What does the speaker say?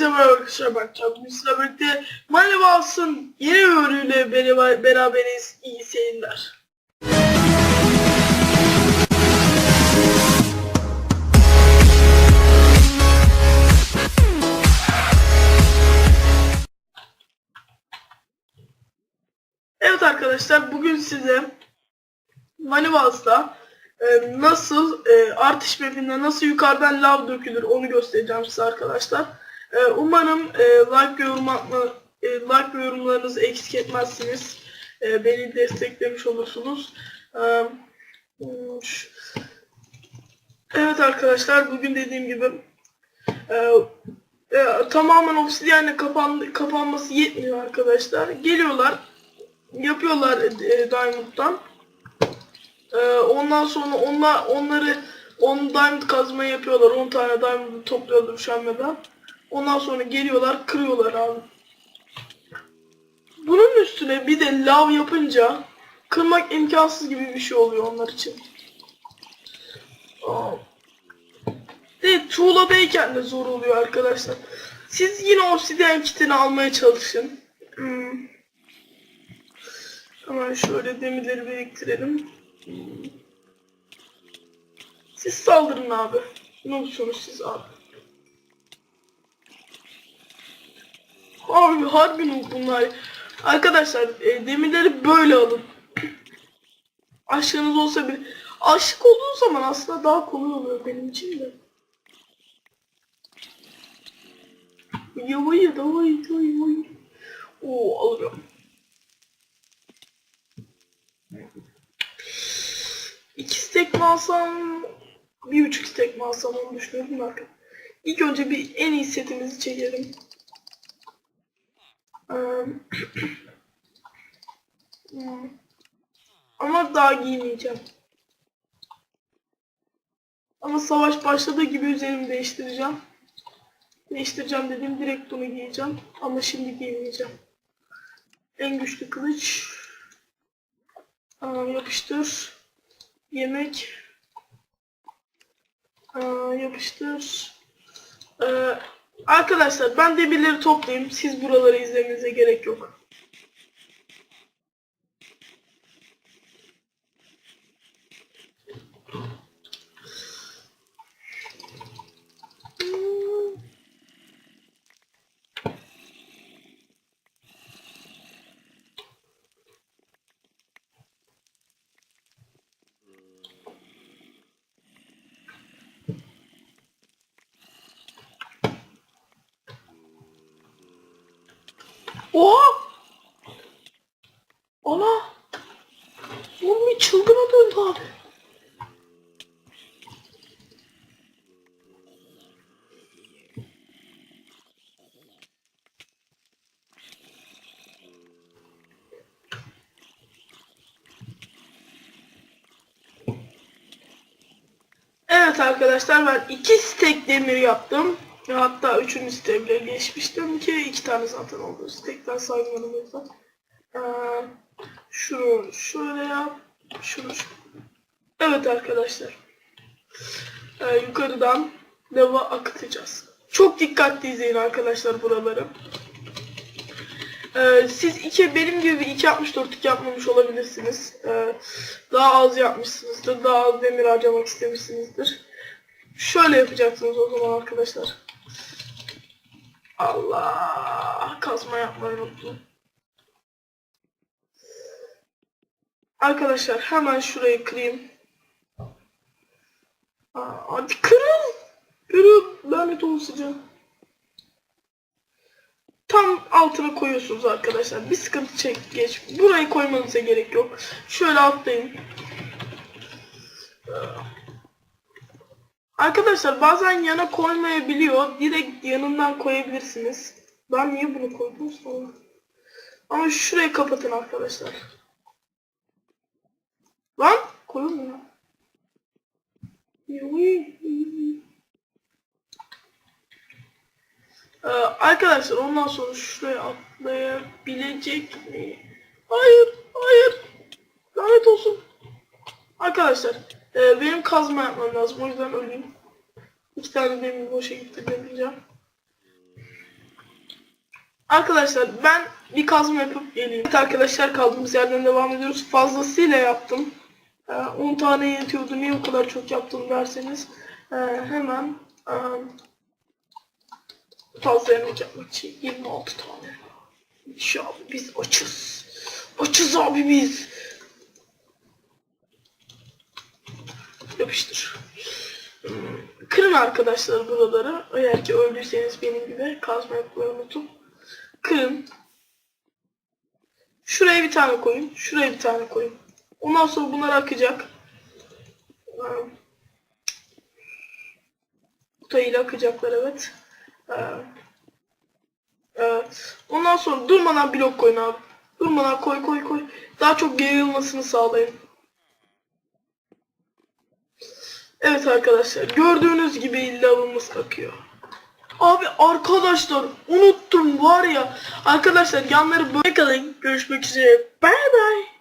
Merhaba arkadaşlar ben sizlerle birlikte Mali Vals'ın yeni beraber, beraberiz. İyi seyirler. Evet arkadaşlar bugün size Manivals'ta e, nasıl e, artış mapinde nasıl yukarıdan lav dökülür onu göstereceğim size arkadaşlar. E, umarım e, like yorum atma, e, like ve yorumlarınızı eksik etmezsiniz. E, beni desteklemiş olursunuz. E, şu- evet arkadaşlar bugün dediğim gibi e, e, tamamen obsidyenle kapan, kapanması yetmiyor arkadaşlar. Geliyorlar yapıyorlar e, Diamond'dan. Ee, ondan sonra onlar onları 10 diamond kazma yapıyorlar. 10 tane diamond topluyorlar üşenmeden. Ondan sonra geliyorlar kırıyorlar abi. Bunun üstüne bir de lav yapınca kırmak imkansız gibi bir şey oluyor onlar için. Aa. De tuğladayken de zor oluyor arkadaşlar. Siz yine obsidian kitini almaya çalışın. Hmm. Hemen şöyle demirleri biriktirelim. Siz saldırın abi. Ne olursunuz siz abi. Abi harbi noob bunlar. Arkadaşlar e, demirleri böyle alın. Aşkınız olsa bir aşık olduğu zaman aslında daha kolay oluyor benim için de. Yavayı davayı davayı. Oo alırım. İki stek mi alsam, bir buçuk stek mi alsam onu düşünüyorum da arkadaşlar. İlk önce bir en iyi setimizi çekelim. Ama daha giymeyeceğim. Ama savaş başladığı gibi üzerimi değiştireceğim. Değiştireceğim dediğim direkt bunu giyeceğim. Ama şimdi giymeyeceğim. En güçlü kılıç. Aa, yapıştır. Yemek. Aa, yapıştır. Ee, arkadaşlar ben demirleri toplayayım. Siz buraları izlemenize gerek yok. Oha! Ana! Oğlum bir çılgına döndü abi. Evet arkadaşlar ben iki stek demir yaptım. Hatta üçüncü bile geçmiştim ki iki tane zaten oldu. Stekten saymadım o yüzden. Ee, şunu şöyle yap. Şunu şöyle. Evet arkadaşlar. Ee, yukarıdan lava akıtacağız. Çok dikkatli izleyin arkadaşlar buraları. Ee, siz iki benim gibi bir 2.64'lük yapmamış olabilirsiniz. Ee, daha az yapmışsınızdır. Daha az demir harcamak istemişsinizdir. Şöyle yapacaksınız o zaman arkadaşlar. Allah kazma yapmayı unuttum. Arkadaşlar hemen şurayı kırayım. Aa, hadi kırın. Kırın. Lanet olsun. Tam altına koyuyorsunuz arkadaşlar. Bir sıkıntı çek geç. Burayı koymanıza gerek yok. Şöyle atlayın. Arkadaşlar bazen yana koymayabiliyor. Direkt yanından koyabilirsiniz. Ben niye bunu koydum sonra? Ama şurayı kapatın arkadaşlar. Lan koyulmuyor. Ee, arkadaşlar ondan sonra şuraya atlayabilecek mi? Hayır, hayır. Lanet olsun. Arkadaşlar e, benim kazma yapmam lazım o yüzden öleyim. İki tane demir boşa gitti demeyeceğim. Arkadaşlar ben bir kazma yapıp geleyim. Arkadaşlar kaldığımız yerden devam ediyoruz. Fazlasıyla yaptım. Ee, 10 tane yetiyordu. Niye o kadar çok yaptım derseniz. Ee, hemen e, fazla yemek yapmak için 26 tane. Abi biz açız. Açız abi biz. Yapıştır. Kırın arkadaşlar buraları. Eğer ki öldüyseniz benim gibi kazma yapmayı unutun. Kırın. Şuraya bir tane koyun. Şuraya bir tane koyun. Ondan sonra bunlar akacak. Ee, ile akacaklar evet. Ee, Evet. Ondan sonra durmadan blok koyun abi. Durmadan koy koy koy. Daha çok yayılmasını sağlayın. Evet arkadaşlar gördüğünüz gibi lavımız akıyor. Abi arkadaşlar unuttum var ya. Arkadaşlar yanları böyle kalın. Görüşmek üzere. Bye bye.